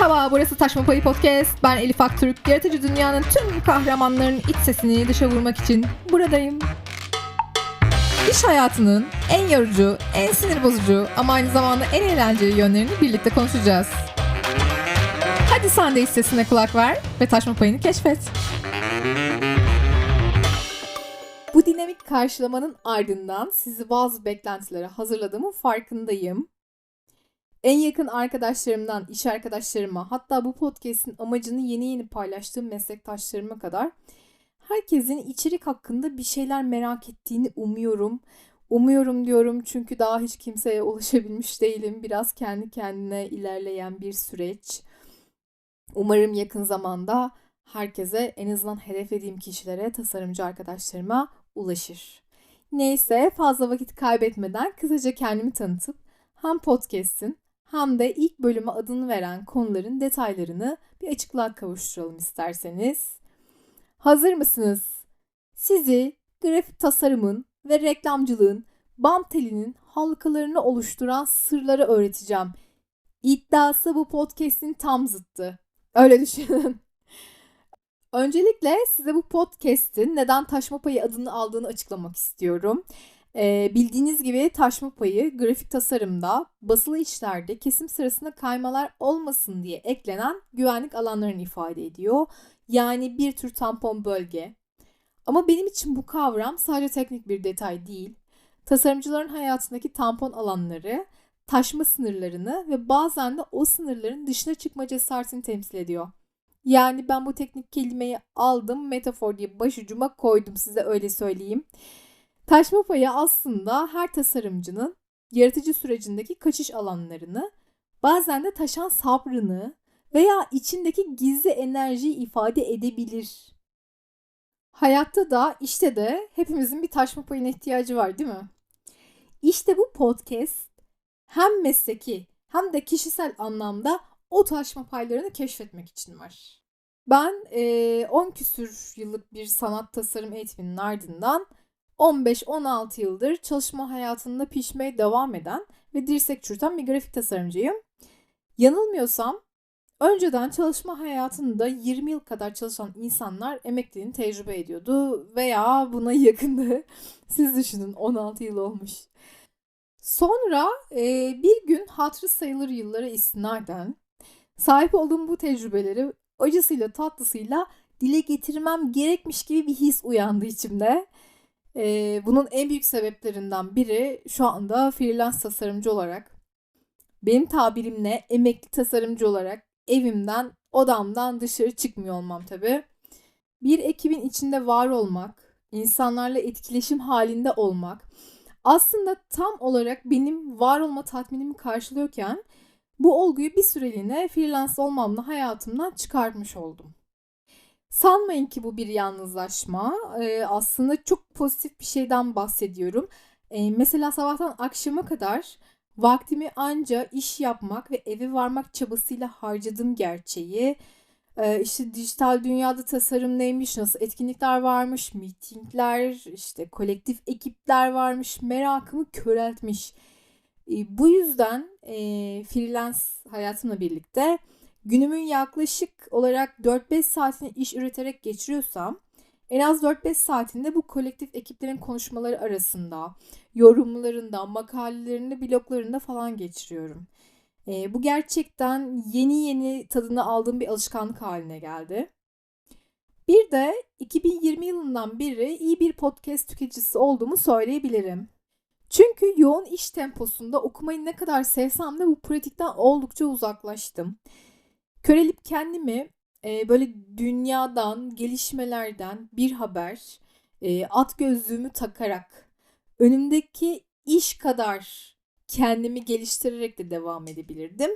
Merhaba, burası Taşma Payı Podcast. Ben Elif Aktürk. Yaratıcı dünyanın tüm kahramanlarının iç sesini dışa vurmak için buradayım. İş hayatının en yorucu, en sinir bozucu ama aynı zamanda en eğlenceli yönlerini birlikte konuşacağız. Hadi sen de iç sesine kulak ver ve taşma payını keşfet. Bu dinamik karşılamanın ardından sizi bazı beklentilere hazırladığımın farkındayım. En yakın arkadaşlarımdan iş arkadaşlarıma hatta bu podcast'in amacını yeni yeni paylaştığım meslektaşlarıma kadar herkesin içerik hakkında bir şeyler merak ettiğini umuyorum. Umuyorum diyorum çünkü daha hiç kimseye ulaşabilmiş değilim. Biraz kendi kendine ilerleyen bir süreç. Umarım yakın zamanda herkese en azından hedeflediğim kişilere, tasarımcı arkadaşlarıma ulaşır. Neyse fazla vakit kaybetmeden kısaca kendimi tanıtıp hem podcast'in hem de ilk bölüme adını veren konuların detaylarını bir açıklığa kavuşturalım isterseniz. Hazır mısınız? Sizi grafik tasarımın ve reklamcılığın bam telinin halkalarını oluşturan sırları öğreteceğim. İddiası bu podcast'in tam zıttı. Öyle düşünün. Öncelikle size bu podcast'in neden taşma payı adını aldığını açıklamak istiyorum. Ee, bildiğiniz gibi taşma payı grafik tasarımda basılı işlerde kesim sırasında kaymalar olmasın diye eklenen güvenlik alanlarını ifade ediyor. Yani bir tür tampon bölge. Ama benim için bu kavram sadece teknik bir detay değil. Tasarımcıların hayatındaki tampon alanları, taşma sınırlarını ve bazen de o sınırların dışına çıkma cesaretini temsil ediyor. Yani ben bu teknik kelimeyi aldım, metafor diye başucuma koydum size öyle söyleyeyim. Taşma payı aslında her tasarımcının yaratıcı sürecindeki kaçış alanlarını, bazen de taşan sabrını veya içindeki gizli enerjiyi ifade edebilir. Hayatta da işte de hepimizin bir taşma payına ihtiyacı var değil mi? İşte bu podcast hem mesleki hem de kişisel anlamda o taşma paylarını keşfetmek için var. Ben 10 küsür yıllık bir sanat tasarım eğitiminin ardından 15-16 yıldır çalışma hayatında pişmeye devam eden ve dirsek çürüten bir grafik tasarımcıyım. Yanılmıyorsam önceden çalışma hayatında 20 yıl kadar çalışan insanlar emekliliğini tecrübe ediyordu veya buna yakındı. Siz düşünün 16 yıl olmuş. Sonra e, bir gün hatırı sayılır yıllara istinaden sahip olduğum bu tecrübeleri acısıyla tatlısıyla dile getirmem gerekmiş gibi bir his uyandı içimde. Ee, bunun en büyük sebeplerinden biri şu anda freelance tasarımcı olarak benim tabirimle emekli tasarımcı olarak evimden odamdan dışarı çıkmıyor olmam tabii. Bir ekibin içinde var olmak, insanlarla etkileşim halinde olmak aslında tam olarak benim var olma tatminimi karşılıyorken bu olguyu bir süreliğine freelance olmamla hayatımdan çıkartmış oldum. Sanmayın ki bu bir yalnızlaşma. Ee, aslında çok pozitif bir şeyden bahsediyorum. Ee, mesela sabahtan akşama kadar vaktimi anca iş yapmak ve eve varmak çabasıyla harcadığım gerçeği, ee, işte dijital dünyada tasarım neymiş, nasıl etkinlikler varmış, mitingler, işte kolektif ekipler varmış, merakımı köreltmiş. Ee, bu yüzden e, freelance hayatımla birlikte günümün yaklaşık olarak 4-5 saatini iş üreterek geçiriyorsam en az 4-5 saatinde bu kolektif ekiplerin konuşmaları arasında, yorumlarında, makalelerinde, bloglarında falan geçiriyorum. E, bu gerçekten yeni yeni tadını aldığım bir alışkanlık haline geldi. Bir de 2020 yılından beri iyi bir podcast tüketicisi olduğumu söyleyebilirim. Çünkü yoğun iş temposunda okumayı ne kadar sevsem de bu pratikten oldukça uzaklaştım körelip kendimi e, böyle dünyadan, gelişmelerden bir haber, e, at gözlüğümü takarak önümdeki iş kadar kendimi geliştirerek de devam edebilirdim.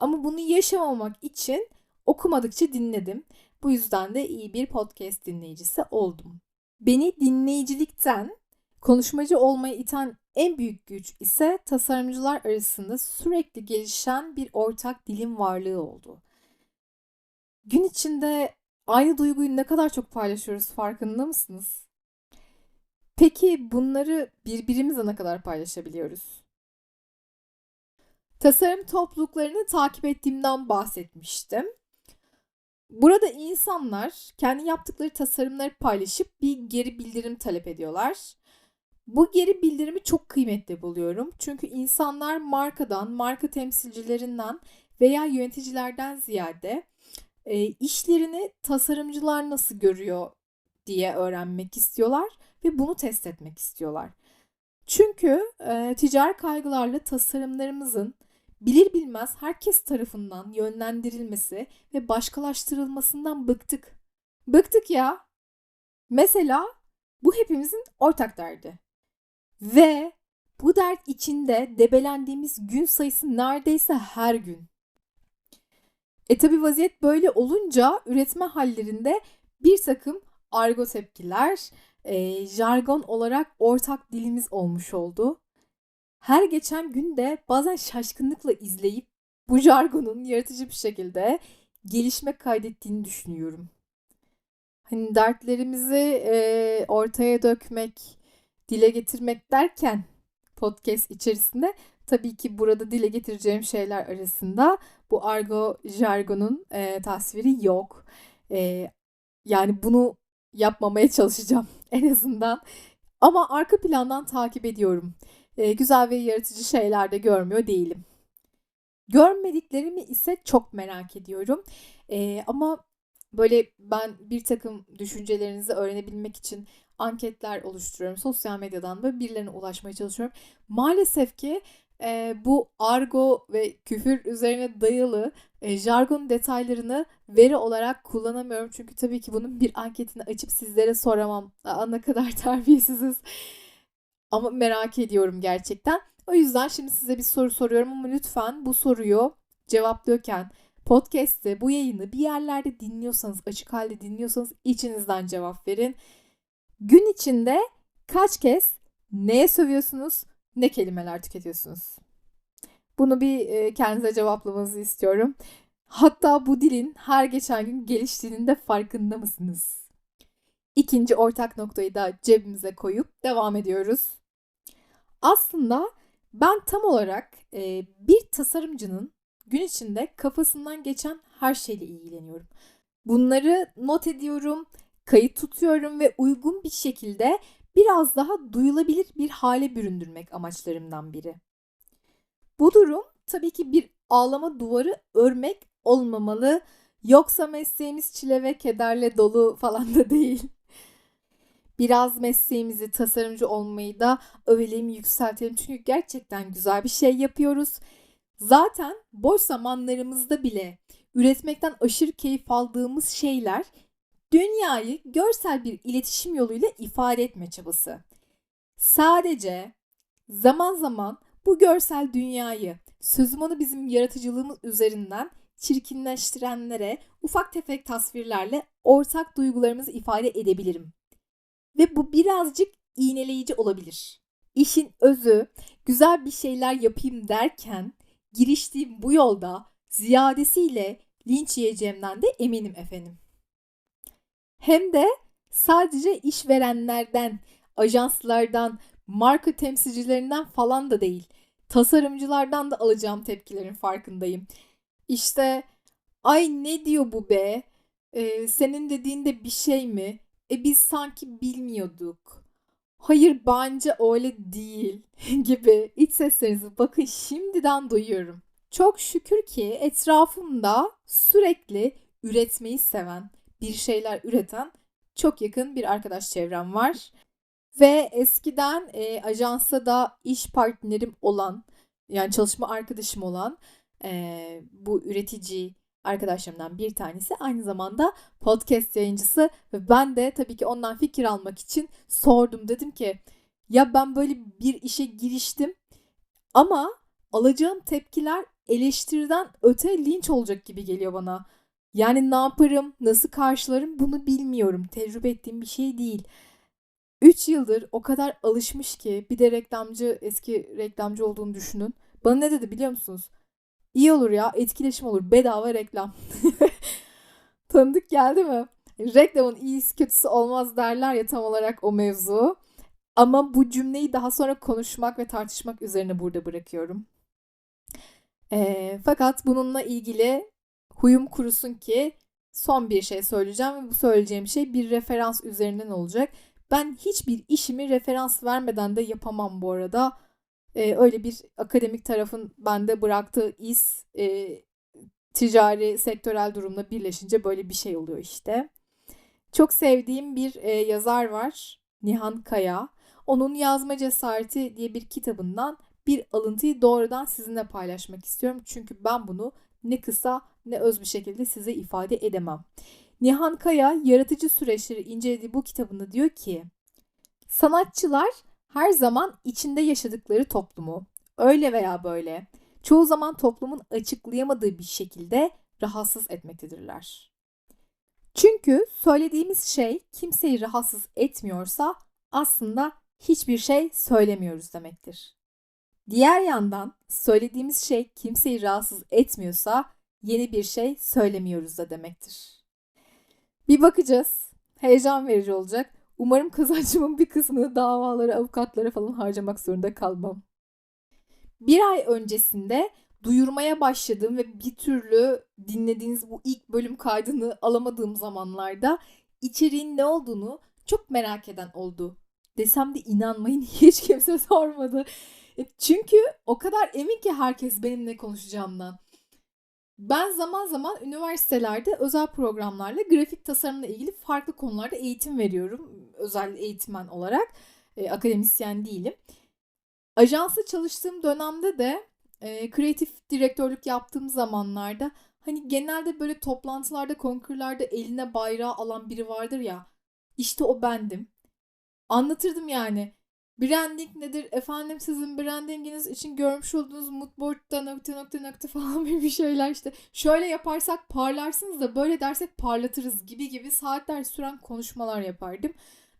Ama bunu yaşamamak için okumadıkça dinledim. Bu yüzden de iyi bir podcast dinleyicisi oldum. Beni dinleyicilikten konuşmacı olmaya iten en büyük güç ise tasarımcılar arasında sürekli gelişen bir ortak dilim varlığı oldu gün içinde aynı duyguyu ne kadar çok paylaşıyoruz farkında mısınız? Peki bunları birbirimizle ne kadar paylaşabiliyoruz? tasarım topluluklarını takip ettiğimden bahsetmiştim. Burada insanlar kendi yaptıkları tasarımları paylaşıp bir geri bildirim talep ediyorlar. Bu geri bildirimi çok kıymetli buluyorum. Çünkü insanlar markadan, marka temsilcilerinden veya yöneticilerden ziyade e, işlerini tasarımcılar nasıl görüyor diye öğrenmek istiyorlar ve bunu test etmek istiyorlar. Çünkü e, ticari kaygılarla tasarımlarımızın bilir bilmez herkes tarafından yönlendirilmesi ve başkalaştırılmasından bıktık. Bıktık ya. Mesela bu hepimizin ortak derdi. Ve bu dert içinde debelendiğimiz gün sayısı neredeyse her gün. E tabi vaziyet böyle olunca üretme hallerinde bir takım argo tepkiler, e, jargon olarak ortak dilimiz olmuş oldu. Her geçen günde bazen şaşkınlıkla izleyip bu jargonun yaratıcı bir şekilde gelişme kaydettiğini düşünüyorum. Hani dertlerimizi e, ortaya dökmek, dile getirmek derken podcast içerisinde tabii ki burada dile getireceğim şeyler arasında bu argo jargonun e, tasviri yok. E, yani bunu yapmamaya çalışacağım en azından. Ama arka plandan takip ediyorum. E, güzel ve yaratıcı şeyler de görmüyor değilim. Görmediklerimi ise çok merak ediyorum. E, ama böyle ben bir takım düşüncelerinizi öğrenebilmek için anketler oluşturuyorum. Sosyal medyadan böyle birilerine ulaşmaya çalışıyorum. Maalesef ki e, bu argo ve küfür üzerine dayalı e, jargon detaylarını veri olarak kullanamıyorum. Çünkü tabii ki bunun bir anketini açıp sizlere soramam. Aa, ne kadar terbiyesiziz. Ama merak ediyorum gerçekten. O yüzden şimdi size bir soru soruyorum ama lütfen bu soruyu cevaplıyorken podcast'te bu yayını bir yerlerde dinliyorsanız, açık halde dinliyorsanız içinizden cevap verin. Gün içinde kaç kez neye sövüyorsunuz, ne kelimeler tüketiyorsunuz? Bunu bir e, kendinize cevaplamanızı istiyorum. Hatta bu dilin her geçen gün geliştiğinin de farkında mısınız? İkinci ortak noktayı da cebimize koyup devam ediyoruz. Aslında ben tam olarak e, bir tasarımcının gün içinde kafasından geçen her şeyle ilgileniyorum. Bunları not ediyorum, kayıt tutuyorum ve uygun bir şekilde biraz daha duyulabilir bir hale büründürmek amaçlarımdan biri. Bu durum tabii ki bir ağlama duvarı örmek olmamalı. Yoksa mesleğimiz çile ve kederle dolu falan da değil. Biraz mesleğimizi tasarımcı olmayı da övelim, yükseltelim. Çünkü gerçekten güzel bir şey yapıyoruz. Zaten boş zamanlarımızda bile üretmekten aşırı keyif aldığımız şeyler dünyayı görsel bir iletişim yoluyla ifade etme çabası. Sadece zaman zaman bu görsel dünyayı sözüm onu bizim yaratıcılığımız üzerinden çirkinleştirenlere ufak tefek tasvirlerle ortak duygularımızı ifade edebilirim. Ve bu birazcık iğneleyici olabilir. İşin özü güzel bir şeyler yapayım derken giriştiğim bu yolda ziyadesiyle linç yiyeceğimden de eminim efendim. Hem de sadece işverenlerden, ajanslardan, marka temsilcilerinden falan da değil. Tasarımcılardan da alacağım tepkilerin farkındayım. İşte ay ne diyor bu be? Ee, senin dediğinde bir şey mi? E biz sanki bilmiyorduk. Hayır bence öyle değil gibi iç seslerinizi bakın şimdiden duyuyorum. Çok şükür ki etrafımda sürekli üretmeyi seven, bir şeyler üreten çok yakın bir arkadaş çevrem var. Ve eskiden e, ajansa da iş partnerim olan, yani çalışma arkadaşım olan e, bu üretici arkadaşlarımdan bir tanesi aynı zamanda podcast yayıncısı ve ben de tabii ki ondan fikir almak için sordum. Dedim ki ya ben böyle bir işe giriştim ama alacağım tepkiler eleştiriden öte linç olacak gibi geliyor bana. Yani ne yaparım, nasıl karşılarım bunu bilmiyorum. Tecrübe ettiğim bir şey değil. 3 yıldır o kadar alışmış ki bir de reklamcı, eski reklamcı olduğunu düşünün. Bana ne dedi biliyor musunuz? İyi olur ya etkileşim olur bedava reklam. Tanıdık geldi mi? Reklamın iyisi kötüsü olmaz derler ya tam olarak o mevzu. Ama bu cümleyi daha sonra konuşmak ve tartışmak üzerine burada bırakıyorum. E, fakat bununla ilgili huyum kurusun ki son bir şey söyleyeceğim ve bu söyleyeceğim şey bir referans üzerinden olacak. Ben hiçbir işimi referans vermeden de yapamam bu arada. Ee, öyle bir akademik tarafın bende bıraktığı iz e, ticari sektörel durumla birleşince böyle bir şey oluyor işte. Çok sevdiğim bir e, yazar var. Nihan Kaya. Onun Yazma Cesareti diye bir kitabından bir alıntıyı doğrudan sizinle paylaşmak istiyorum. Çünkü ben bunu ne kısa ne öz bir şekilde size ifade edemem. Nihan Kaya yaratıcı süreçleri incelediği bu kitabında diyor ki sanatçılar her zaman içinde yaşadıkları toplumu öyle veya böyle çoğu zaman toplumun açıklayamadığı bir şekilde rahatsız etmektedirler. Çünkü söylediğimiz şey kimseyi rahatsız etmiyorsa aslında hiçbir şey söylemiyoruz demektir. Diğer yandan söylediğimiz şey kimseyi rahatsız etmiyorsa yeni bir şey söylemiyoruz da demektir. Bir bakacağız. Heyecan verici olacak. Umarım kazancımın bir kısmını davalara, avukatlara falan harcamak zorunda kalmam. Bir ay öncesinde duyurmaya başladığım ve bir türlü dinlediğiniz bu ilk bölüm kaydını alamadığım zamanlarda içeriğin ne olduğunu çok merak eden oldu. Desem de inanmayın hiç kimse sormadı. E, çünkü o kadar emin ki herkes benimle konuşacağımdan. Ben zaman zaman üniversitelerde özel programlarla grafik tasarımla ilgili farklı konularda eğitim veriyorum. Özel eğitmen olarak. E, akademisyen değilim. Ajansı çalıştığım dönemde de e, kreatif direktörlük yaptığım zamanlarda hani genelde böyle toplantılarda, konkurlarda eline bayrağı alan biri vardır ya. İşte o bendim. Anlatırdım yani. Branding nedir? Efendim sizin brandinginiz için görmüş olduğunuz moodboard'da nokta nokta nokta falan bir şeyler işte. Şöyle yaparsak parlarsınız da böyle dersek parlatırız gibi gibi saatler süren konuşmalar yapardım.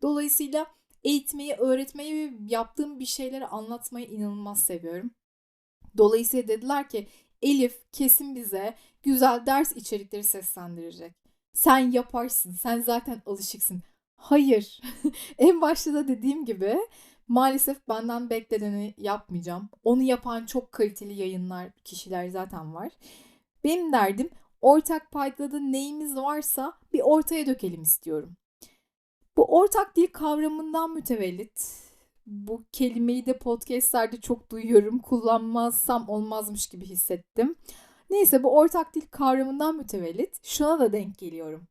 Dolayısıyla eğitmeyi, öğretmeyi ve yaptığım bir şeyleri anlatmayı inanılmaz seviyorum. Dolayısıyla dediler ki Elif kesin bize güzel ders içerikleri seslendirecek. Sen yaparsın, sen zaten alışıksın. Hayır. en başta da dediğim gibi Maalesef benden bekleneni yapmayacağım. Onu yapan çok kaliteli yayınlar, kişiler zaten var. Benim derdim ortak paydada neyimiz varsa bir ortaya dökelim istiyorum. Bu ortak dil kavramından mütevellit. Bu kelimeyi de podcastlerde çok duyuyorum. Kullanmazsam olmazmış gibi hissettim. Neyse bu ortak dil kavramından mütevellit şuna da denk geliyorum.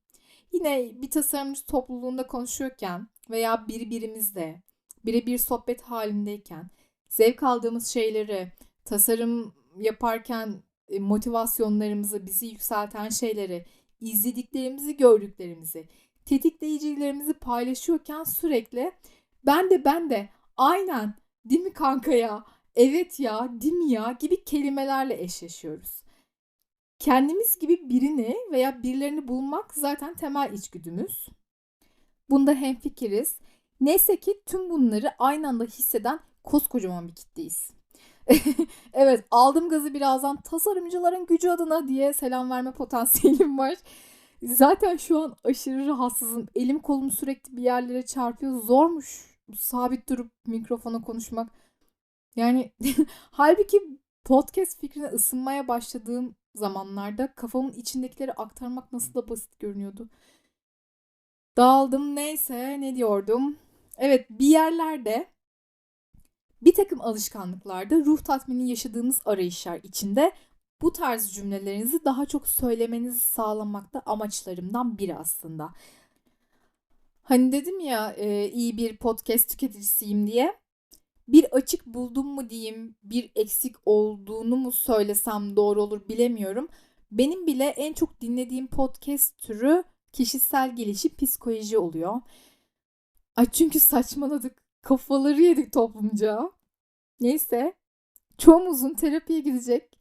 Yine bir tasarımcı topluluğunda konuşurken veya birbirimizde birebir sohbet halindeyken zevk aldığımız şeyleri, tasarım yaparken e, motivasyonlarımızı, bizi yükselten şeyleri, izlediklerimizi, gördüklerimizi, tetikleyicilerimizi paylaşıyorken sürekli ben de ben de aynen değil mi kanka ya, evet ya, değil mi ya gibi kelimelerle eşleşiyoruz. Kendimiz gibi birini veya birilerini bulmak zaten temel içgüdümüz. Bunda hemfikiriz Neyse ki tüm bunları aynı anda hisseden koskocaman bir kitleyiz. evet aldım gazı birazdan tasarımcıların gücü adına diye selam verme potansiyelim var. Zaten şu an aşırı rahatsızım. Elim kolum sürekli bir yerlere çarpıyor. Zormuş sabit durup mikrofona konuşmak. Yani halbuki podcast fikrine ısınmaya başladığım zamanlarda kafamın içindekileri aktarmak nasıl da basit görünüyordu. Dağıldım neyse ne diyordum. Evet bir yerlerde bir takım alışkanlıklarda ruh tatmini yaşadığımız arayışlar içinde bu tarz cümlelerinizi daha çok söylemenizi sağlamakta amaçlarımdan biri aslında. Hani dedim ya e, iyi bir podcast tüketicisiyim diye. Bir açık buldum mu diyeyim, bir eksik olduğunu mu söylesem doğru olur bilemiyorum. Benim bile en çok dinlediğim podcast türü kişisel gelişim psikoloji oluyor. Ay çünkü saçmaladık. Kafaları yedik toplumca. Neyse. Çoğumuzun terapiye gidecek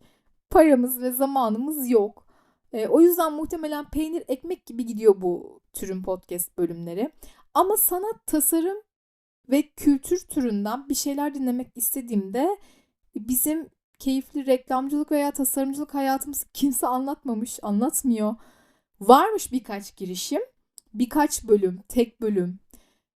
paramız ve zamanımız yok. E, o yüzden muhtemelen peynir ekmek gibi gidiyor bu türün podcast bölümleri. Ama sanat, tasarım ve kültür türünden bir şeyler dinlemek istediğimde bizim keyifli reklamcılık veya tasarımcılık hayatımızı kimse anlatmamış, anlatmıyor. Varmış birkaç girişim, birkaç bölüm, tek bölüm,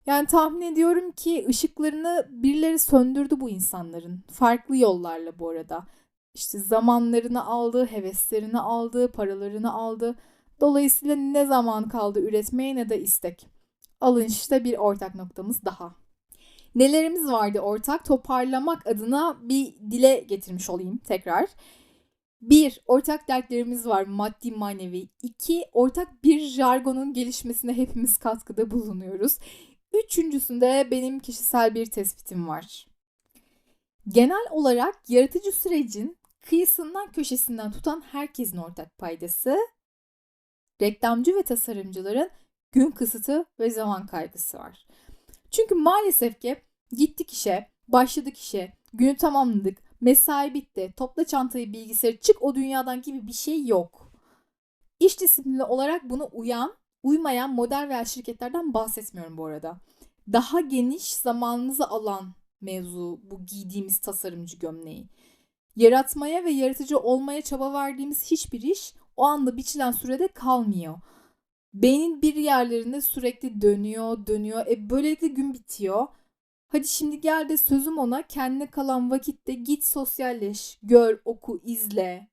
yani tahmin ediyorum ki ışıklarını birileri söndürdü bu insanların. Farklı yollarla bu arada. işte zamanlarını aldı, heveslerini aldı, paralarını aldı. Dolayısıyla ne zaman kaldı üretmeye ne de istek. Alın işte bir ortak noktamız daha. Nelerimiz vardı ortak? Toparlamak adına bir dile getirmiş olayım tekrar. Bir, ortak dertlerimiz var maddi manevi. İki, ortak bir jargonun gelişmesine hepimiz katkıda bulunuyoruz. Üçüncüsünde benim kişisel bir tespitim var. Genel olarak yaratıcı sürecin kıyısından köşesinden tutan herkesin ortak paydası, reklamcı ve tasarımcıların gün kısıtı ve zaman kaygısı var. Çünkü maalesef ki gittik işe, başladık işe, günü tamamladık, mesai bitti, topla çantayı bilgisayarı çık o dünyadan gibi bir şey yok. İş disiplini olarak buna uyan, uymayan model veya şirketlerden bahsetmiyorum bu arada. Daha geniş zamanınızı alan mevzu bu giydiğimiz tasarımcı gömleği. Yaratmaya ve yaratıcı olmaya çaba verdiğimiz hiçbir iş o anda biçilen sürede kalmıyor. Beynin bir yerlerinde sürekli dönüyor, dönüyor. E böylelikle gün bitiyor. Hadi şimdi gel de sözüm ona kendine kalan vakitte git sosyalleş, gör, oku, izle.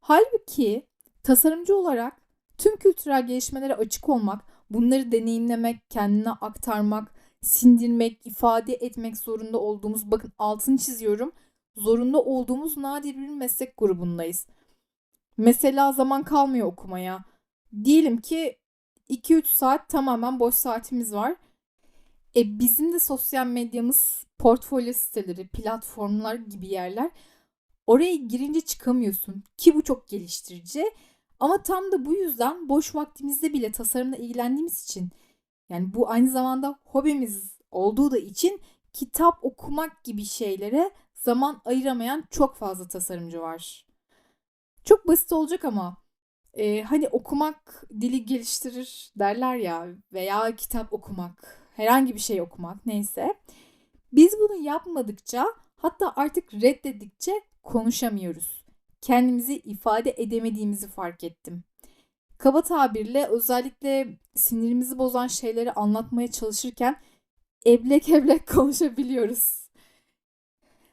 Halbuki tasarımcı olarak tüm kültürel gelişmelere açık olmak, bunları deneyimlemek, kendine aktarmak, sindirmek, ifade etmek zorunda olduğumuz, bakın altını çiziyorum, zorunda olduğumuz nadir bir meslek grubundayız. Mesela zaman kalmıyor okumaya. Diyelim ki 2-3 saat tamamen boş saatimiz var. E bizim de sosyal medyamız, portfolyo siteleri, platformlar gibi yerler. Oraya girince çıkamıyorsun ki bu çok geliştirici. Ama tam da bu yüzden boş vaktimizde bile tasarımla ilgilendiğimiz için yani bu aynı zamanda hobimiz olduğu da için kitap okumak gibi şeylere zaman ayıramayan çok fazla tasarımcı var. Çok basit olacak ama e, hani okumak dili geliştirir derler ya veya kitap okumak, herhangi bir şey okumak neyse. Biz bunu yapmadıkça hatta artık reddedikçe konuşamıyoruz. Kendimizi ifade edemediğimizi fark ettim. Kaba tabirle özellikle sinirimizi bozan şeyleri anlatmaya çalışırken eblek eblek konuşabiliyoruz.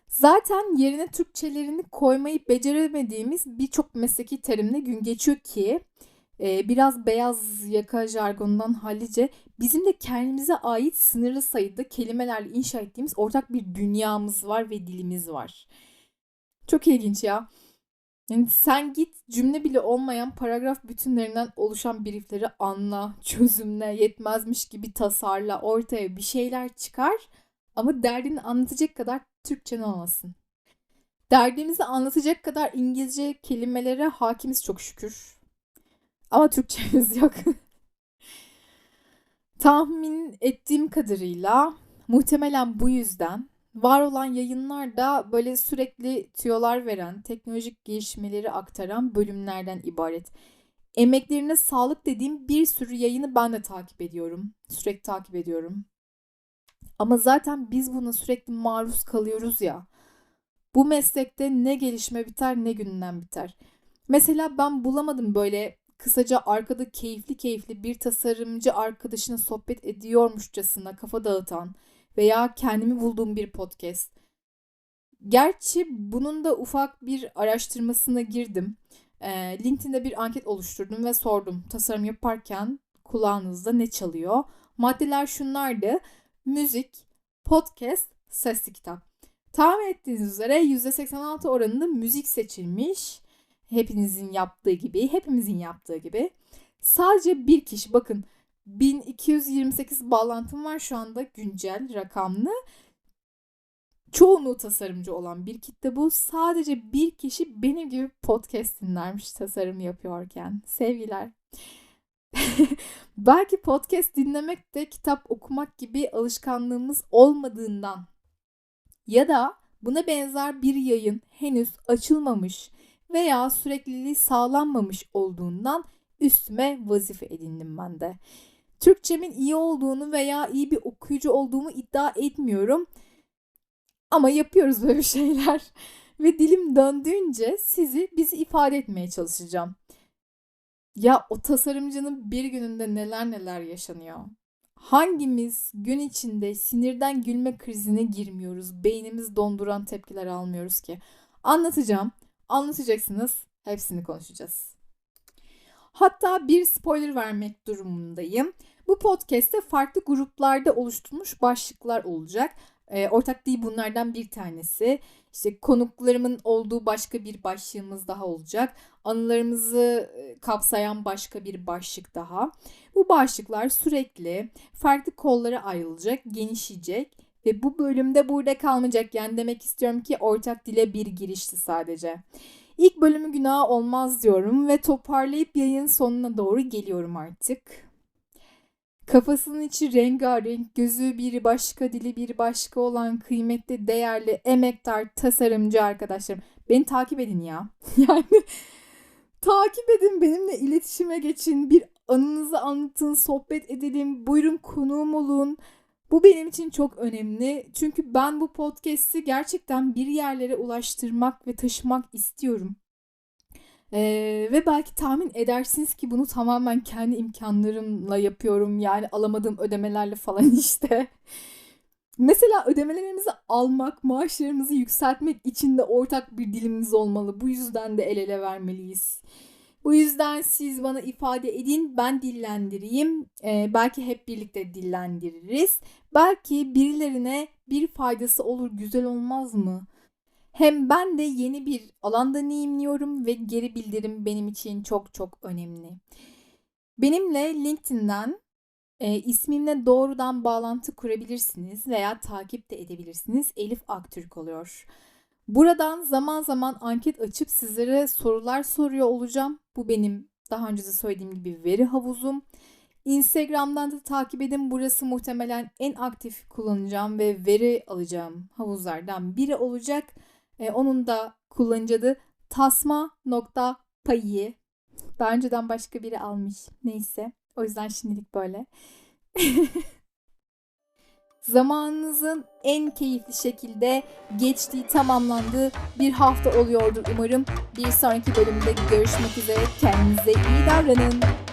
Zaten yerine Türkçelerini koymayı beceremediğimiz birçok mesleki terimle gün geçiyor ki e, biraz beyaz yaka jargonundan hallice bizim de kendimize ait sınırlı sayıda kelimelerle inşa ettiğimiz ortak bir dünyamız var ve dilimiz var. Çok ilginç ya. Yani sen git cümle bile olmayan paragraf bütünlerinden oluşan briefleri anla, çözümle, yetmezmiş gibi tasarla, ortaya bir şeyler çıkar ama derdini anlatacak kadar Türkçen olmasın. Derdimizi anlatacak kadar İngilizce kelimelere hakimiz çok şükür. Ama Türkçemiz yok. Tahmin ettiğim kadarıyla muhtemelen bu yüzden var olan yayınlar da böyle sürekli tüyolar veren, teknolojik gelişmeleri aktaran bölümlerden ibaret. Emeklerine sağlık dediğim bir sürü yayını ben de takip ediyorum. Sürekli takip ediyorum. Ama zaten biz buna sürekli maruz kalıyoruz ya. Bu meslekte ne gelişme biter ne günden biter. Mesela ben bulamadım böyle kısaca arkada keyifli keyifli bir tasarımcı arkadaşına sohbet ediyormuşçasına kafa dağıtan veya kendimi bulduğum bir podcast. Gerçi bunun da ufak bir araştırmasına girdim. E, LinkedIn'de bir anket oluşturdum ve sordum tasarım yaparken kulağınızda ne çalıyor? Maddeler şunlardı müzik, podcast, sesli kitap. Tahmin ettiğiniz üzere %86 oranında müzik seçilmiş. Hepinizin yaptığı gibi, hepimizin yaptığı gibi. Sadece bir kişi bakın 1228 bağlantım var şu anda güncel rakamlı. Çoğunluğu tasarımcı olan bir kitle bu. Sadece bir kişi benim gibi podcast dinlermiş tasarım yapıyorken. Sevgiler. Belki podcast dinlemek de kitap okumak gibi alışkanlığımız olmadığından ya da buna benzer bir yayın henüz açılmamış veya sürekliliği sağlanmamış olduğundan üstüme vazife edindim ben de. Türkçemin iyi olduğunu veya iyi bir okuyucu olduğumu iddia etmiyorum. Ama yapıyoruz böyle şeyler. Ve dilim döndüğünce sizi bizi ifade etmeye çalışacağım. Ya o tasarımcının bir gününde neler neler yaşanıyor. Hangimiz gün içinde sinirden gülme krizine girmiyoruz, beynimiz donduran tepkiler almıyoruz ki? Anlatacağım. Anlatacaksınız. Hepsini konuşacağız. Hatta bir spoiler vermek durumundayım. Bu podcast'te farklı gruplarda oluşturulmuş başlıklar olacak. E, ortak değil bunlardan bir tanesi. İşte konuklarımın olduğu başka bir başlığımız daha olacak. Anılarımızı e, kapsayan başka bir başlık daha. Bu başlıklar sürekli farklı kollara ayrılacak, genişleyecek ve bu bölümde burada kalmayacak. Yani demek istiyorum ki ortak dile bir girişti sadece. İlk bölümü günah olmaz diyorum ve toparlayıp yayın sonuna doğru geliyorum artık. Kafasının içi rengarenk, gözü biri başka, dili bir başka olan kıymetli, değerli, emektar, tasarımcı arkadaşlarım. Beni takip edin ya. Yani takip edin, benimle iletişime geçin, bir anınızı anlatın, sohbet edelim, buyurun konuğum olun. Bu benim için çok önemli. Çünkü ben bu podcast'i gerçekten bir yerlere ulaştırmak ve taşımak istiyorum. Ee, ve belki tahmin edersiniz ki bunu tamamen kendi imkanlarımla yapıyorum. Yani alamadığım ödemelerle falan işte. Mesela ödemelerimizi almak, maaşlarımızı yükseltmek için de ortak bir dilimiz olmalı. Bu yüzden de el ele vermeliyiz. Bu yüzden siz bana ifade edin, ben dillendireyim. Ee, belki hep birlikte dillendiririz. Belki birilerine bir faydası olur, güzel olmaz mı? Hem ben de yeni bir alanda deneyimliyorum ve geri bildirim benim için çok çok önemli. Benimle LinkedIn'den e, ismimle doğrudan bağlantı kurabilirsiniz veya takip de edebilirsiniz. Elif Aktürk oluyor. Buradan zaman zaman anket açıp sizlere sorular soruyor olacağım. Bu benim daha önce de söylediğim gibi veri havuzum. Instagram'dan da takip edin. Burası muhtemelen en aktif kullanacağım ve veri alacağım havuzlardan biri olacak. Ee, onun da kullanıcı adı tasma.payı. Daha önceden başka biri almış. Neyse. O yüzden şimdilik böyle. Zamanınızın en keyifli şekilde geçtiği, tamamlandığı bir hafta oluyordur umarım. Bir sonraki bölümde görüşmek üzere. Kendinize iyi davranın.